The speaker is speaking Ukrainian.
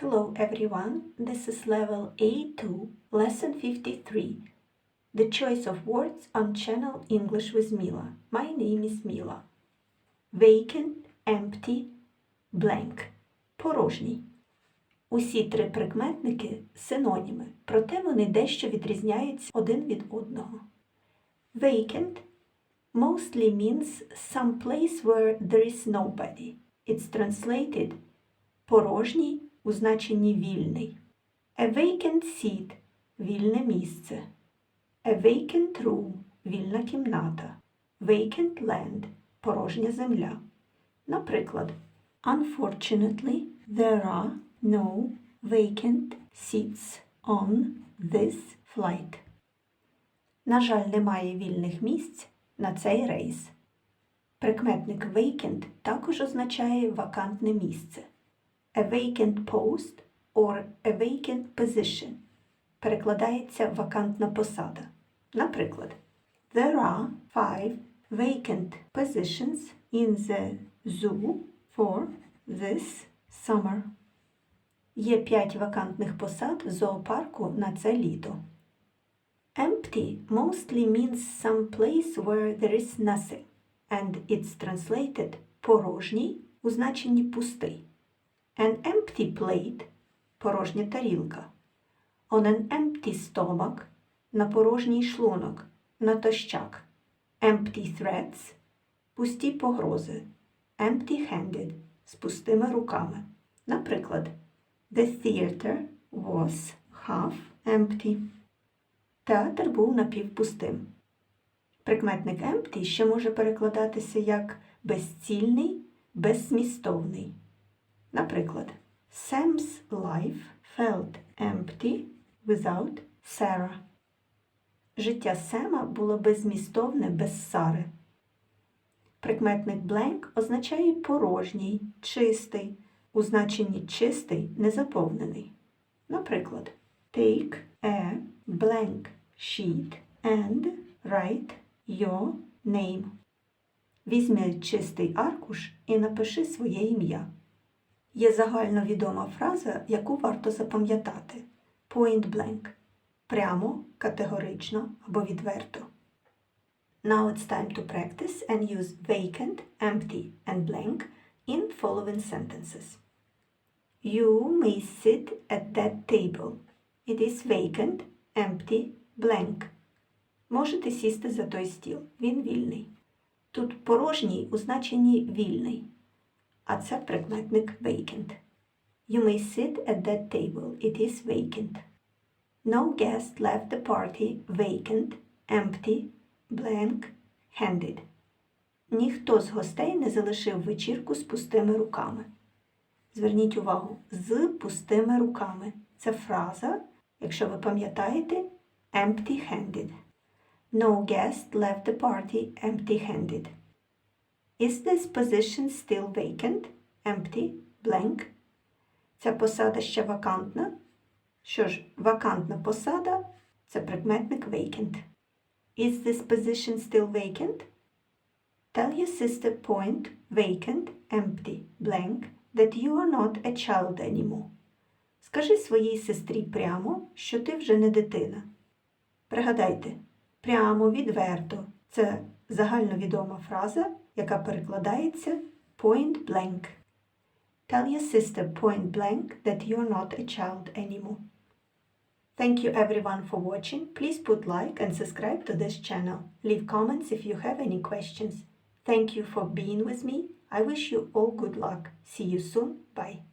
Hello everyone, this is level A2, lesson 53. The choice of words on channel English with Mila. My name is Mila. Vacant, empty, blank. Порожній. Усі три прикметники синоніми, проте вони дещо відрізняються один від одного. Vacant mostly means some place where there is nobody. It's translated порожній у значенні вільний. A vacant seat вільне місце. A vacant room вільна кімната. Vacant land порожня земля. Наприклад, Unfortunately, there are no vacant seats on this flight. На жаль, немає вільних місць на цей рейс. Прикметник vacant також означає вакантне місце. A vacant post or a vacant position перекладається вакантна посада. Наприклад, There are five vacant positions in the zoo for this summer. Є п'ять вакантних посад в зоопарку на це літо. Empty mostly means some place where there is nothing, and it's translated порожній у значенні пустий. An empty plate порожня тарілка. On an empty stomach на порожній шлунок, натощак. Empty threats пусті погрози. Empty-handed з пустими руками. Наприклад, The theater was half empty. Театр був напівпустим. Прикметник empty ще може перекладатися як безцільний, беззмістовний. Наприклад, Sam's life felt empty without Sarah. Життя Сема було беззмістовне без Сари. Прикметник blank означає порожній, чистий, у значенні чистий, незаповнений. Наприклад, take a blank sheet and write your name. Візьми чистий аркуш і напиши своє ім'я. Є загальновідома фраза, яку варто запам'ятати point blank. Прямо, категорично або відверто. Now it's time to practice and use vacant, empty and blank in following sentences. You may sit at that table. It is vacant, empty, blank. Можете сісти за той стіл. Він вільний. Тут порожній у значенні вільний, а це прикметник vacant. You may sit at that table. It is vacant. No guest left the party vacant, empty, blank, handed. Ніхто з гостей не залишив вечірку з пустими руками. Зверніть увагу, з пустими руками. Це фраза, якщо ви пам'ятаєте, empty-handed. No guest left the party empty-handed. Is this position still vacant? Empty, blank. Ця посада ще вакантна. Що ж, вакантна посада це прикметник vacant. Is this position still vacant? Tell your sister point vacant, empty, blank that you are not a child anymore. Скажи своїй сестрі прямо, що ти вже не дитина. Пригадайте, прямо, відверто це загальновідома фраза, яка перекладається point blank. Tell your sister point blank that you're not a child anymore. Thank you everyone for watching. Please put like and subscribe to this channel. Leave comments if you have any questions. Thank you for being with me. I wish you all good luck. See you soon. Bye.